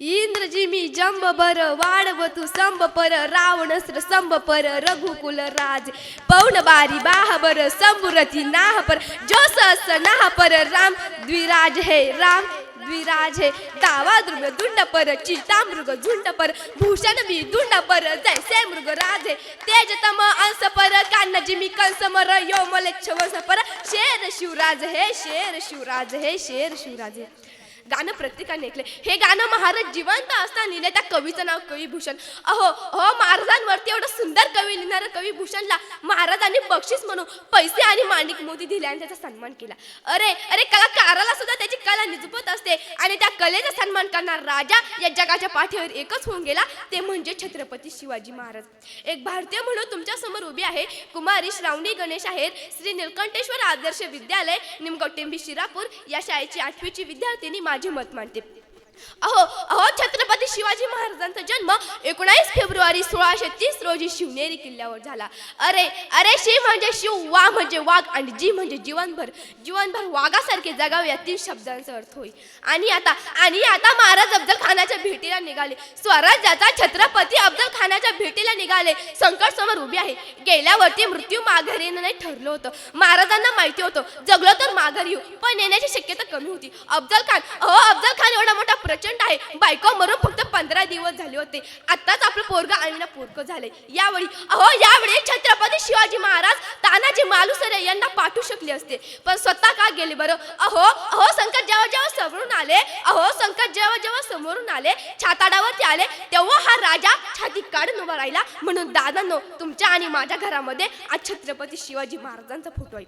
इंद्रजिमी जंब बर वाढव तू संभ पर रावणस्त्र संभ पर रघुकुल राज. पौन बारी बाह बर नाह पर जो सहस नाह पर राम. द्विराज है राम द्विराज है दावा दृग दुंड पर चिता मृग झुंड पर भूषण मी दुंड पर जैसे मृग राज है. तेज तम अंस पर कान्हाजी मी कंस मर यो मलेच्छ वंश पर शेर शिवराज है शेर शिवराज है शेर शिवराज है. गाणं प्रत्येकाने ऐकले हे गाणं महाराज जिवंत असताना लिहिले त्या कवीचं नाव कविभूषण. अहो अहो महाराजांवरती एवढं सुंदर कवी लिहिणारं कविभूषणला महाराजांनी बक्षीस म्हणून पैसे आणि माणिक मोदी दिले आणि त्याचा सन्मान केला. अरे अरे कलाकाराला सुद्धा त्याची कला निजपत असते आणि त्या कलेचा सन्मान करणार राजा या जगाच्या पाठीवर एकच होऊन गेला. ते म्हणजे छत्रपती शिवाजी महाराज. एक भारतीय म्हणून तुमच्यासमोर उभी आहे कुमारी श्रावणी गणेश आहेत. श्री निलकंठेश्वर आदर्श विद्यालय निमगोटेंबी शिरापूर या शाळेची आठवीची विद्यार्थिनी माझे मत मांडते. अहो अहो छत्रपती शिवाजी महाराजांचा जन्म एकोणीस फेब्रुवारी सोळाशे तीस रोजी शिवनेरी किल्ल्यावर झाला. अरे अरे शिव म्हणजे शिव वा म्हणजे वाघ आणि जी म्हणजे जीवनभर. जीवनभर वाघासारखे जगावे या तीन शब्दांचा अर्थ होईल आणि आता आणि आता महाराज अफजल खानाच्या भेटीला निघाले. स्वराज्याचा छत्रपती अफजल खानाच्या भेटीला निघाले. संकट समोर उभे आहे. गेल्यावरती मृत्यू माघारी नाही ठरलं होतं. महाराजांना माहिती होतं. जगलो तर माघारी येऊ. पण येण्याची शक्यता कमी होती. अफजल खान अहो अफजल खान एवढा मोठा प्रचंड आहे. बायको मरून फक्त पंधरा दिवस झाले होते. आताच आपलं पोरगा आईना पोरग झाले यावेळी अहो यावेळी छत्रपती शिवाजी महाराज ताना मालुसरे यांना पाठवू शकले असते. पण स्वतः का गेले बरं? अहो अहो संकट जेव्हा जेव्हा समोरून आले अहो संकट जेव्हा जेव्हा समोरून आले छाताडावरती आले तेव्हा हा राजा छाती काढून उभा राहिला. म्हणून दादांनो तुमच्या आणि माझ्या घरामध्ये आज छत्रपती शिवाजी महाराजांचा फोटो आहे.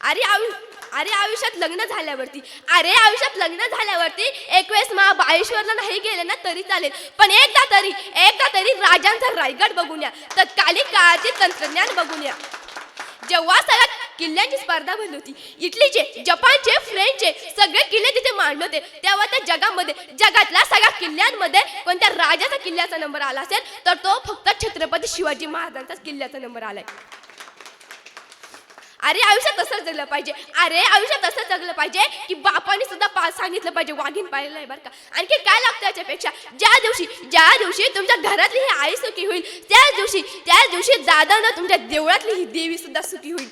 अरे आयु अरे आयुष्यात लग्न झाल्यावरती अरे आयुष्यात लग्न झाल्यावरती एक वेळेस महाबाळेश्वरला नाही गेले ना तरी चालेल. पण एकदा तरी एकदा तरी राजांचा रायगड बघून या. तत्कालीन काळाचे तंत्रज्ञान बघून या. जेव्हा सगळ्या किल्ल्यांची स्पर्धा भरली होती इटलीचे जपानचे फ्रेंचचे सगळे किल्ले तिथे मांडले होते. तेव्हा त्या जगामध्ये जगातल्या सगळ्या किल्ल्यांमध्ये कोणत्या राजाचा किल्ल्याचा नंबर आला असेल तर तो फक्त छत्रपती शिवाजी महाराजांचाच किल्ल्याचा नंबर आलाय. अरे आयुष्यात तसंच जगलं पाहिजे. अरे आयुष्यात तसंच जगलं पाहिजे की बापाने सुद्धा पा सांगितलं पाहिजे वाघीन पाहिलं आहे बरं का. आणखी काय लागतं याच्यापेक्षा? ज्या दिवशी ज्या दिवशी तुमच्या घरातली ही आई सुखी होईल त्याच दिवशी त्याच दिवशी दादानं तुमच्या देवळातली ही देवी सुद्धा सुखी होईल.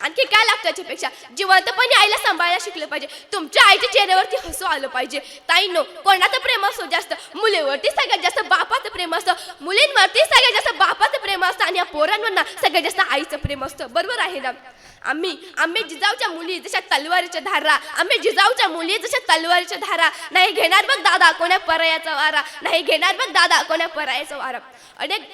आणखी काय लागतं याच्यापेक्षा? जिवंतपणे आईला सांभाळायला शिकलं पाहिजे. तुमच्या आईच्या चेहऱ्यावरती हसू आलं पाहिजे. ताई नो कोणाचं प्रेम असो जास्त? मुलीवरती सगळ्यात जास्त बापाचं प्रेम असतं. मुलींवरती सगळ्यात जास्त बापाचं प्रेम असतं आणि या पोरांवर ना सगळ्यात जास्त आईचं प्रेम असतं. बरोबर आहे ना? आम्ही आम्ही जिजाऊच्या मुली जशा तलवारीच्या धारा आम्ही जिजाऊच्या मुली जशा तलवारीच्या धारा. नाही घेणार बघ दादा कोण्या परायाचा वारा नाही घेणार बघ दादा कोण्या परायाचा वारा. अनेक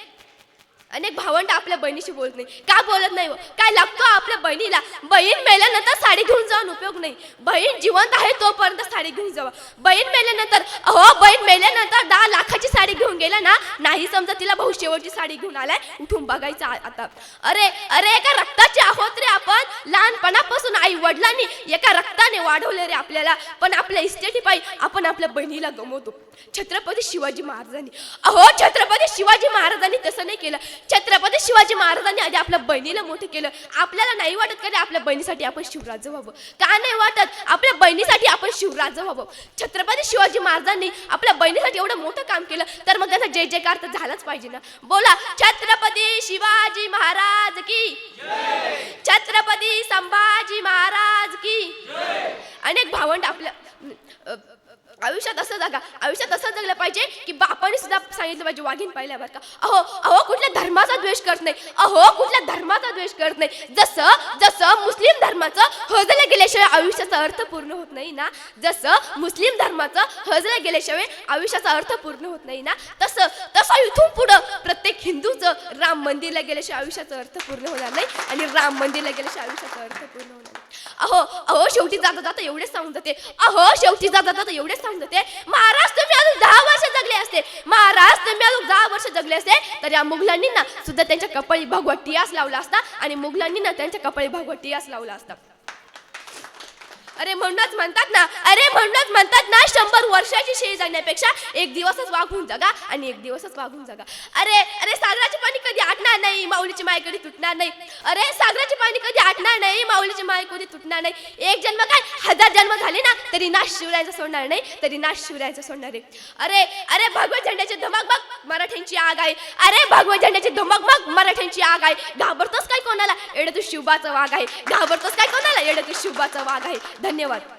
अनेक भावंड आपल्या बहिणीशी बोलत नाही. का बोलत नाही हो? काय लागतो आपल्या बहिणीला? बहीण मेल्यानंतर साडी घेऊन जाऊन उपयोग नाही. बहीण जिवंत आहे तोपर्यंत साडी घेऊन जावा. बहीण मेल्यानंतर अहो बहीण मेल्यानंतर दहा लाखाची साडी घेऊन गेला ना नाही समजा तिला भाऊ शेवटची साडी घेऊन आलाय. उठून बघायचं आता. अरे अरे एका रक्ताचे आहोत रे आपण. लहानपणापासून आई वडिलांनी एका रक्ताने वाढवले रे आपल्याला. पण आपल्या इस्टेटी पायी आपण आपल्या बहिणीला गमवतो. छत्रपती शिवाजी महाराजांनी. अहो छत्रपती शिवाजी महाराजांनी तसं नाही केलं. छत्रपती शिवाजी महाराजांनी आधी आपल्या बहिणीला मोठं केलं. आपल्याला नाही वाटत का आपल्या बहिणीसाठी आपण शिवराज व्हावं. का नाही वाटत? आपल्या बहिणीसाठी आपण शिवराज व्हावं. छत्रपती शिवाजी महाराजांनी आपल्या बहिणीसाठी एवढं मोठं काम केलं तर मग त्यांचा जय जयकार तर झालाच पाहिजे ना. बोला छत्रपती शिवाजी महाराज की? छत्रपती संभाजी महाराज की? अनेक भावंड आपल्या आयुष्यात असं जगा आयुष्यात असं जगलं पाहिजे की बापाने सुद्धा सांगितलं पाहिजे वाघीन पाहिल्यावर बरं का. अहो अहो कुठल्या धर्माचा द्वेष करत नाही. अहो कुठल्या धर्माचा द्वेष करत नाही. जसं जसं मुस्लिम धर्माचं हजला गेल्याशिवाय आयुष्याचा अर्थ पूर्ण होत नाही ना जसं मुस्लिम धर्माचं हजला गेल्याशिवाय आयुष्याचा अर्थ पूर्ण होत नाही ना तसं तसं इथून पुढं प्रत्येक हिंदूचं राम मंदिरला गेल्याशिवाय आयुष्याचा अर्थ पूर्ण होणार नाही आणि राम मंदिरला गेल्याशिवाय आयुष्याचा अर्थ पूर्ण होणार नाही. अहो अहो शेवटी जाता जाता एवढेच सांगून जाते. अहो शेवटी जाता जाता एवढेच सांगून जाते. महाराज तुम्ही अजून दहा वर्ष जगले असते. महाराज तुम्ही अजून दहा वर्ष जगले असते. तर या मुघलांनी ना सुद्धा त्यांच्या कपाळी भगवा टियास लावला असता आणि मुघलांनी ना त्यांच्या कपाळी भगवा टियास लावला असता. अरे म्हणूनच म्हणतात ना अरे म्हणूनच म्हणतात ना शंभर वर्षाची शेळी जगण्यापेक्षा एक दिवसच वागून जगा आणि एक दिवसच वागून जगा. अरे अरे सागराचे पाणी कधी आटणार नाही माऊलीची माय कधी तुटणार नाही. अरे सागराचे पाणी कधी आटणार नाही माऊलीची माय कधी तुटणार नाही. एक जन्म काय? हजार जन्म झाले ना तरी नाश शिवरायचं सोडणार नाही तरी नाश शिवरायचं सोडणार आहे. अरे अरे भगवत झेंड्याचे धमक बघ मराठ्यांची आग आहे. अरे भगवत झेंड्याचे धमक बघ मराठ्यांची आग आहे. घाबरतोस काय कोणाला? एवढं तू शिवबाचा वाघ आहे. घाबरतोस काय कोणाला? एवढं तू शिवबाचा वाघ आहे. धन्यवाद.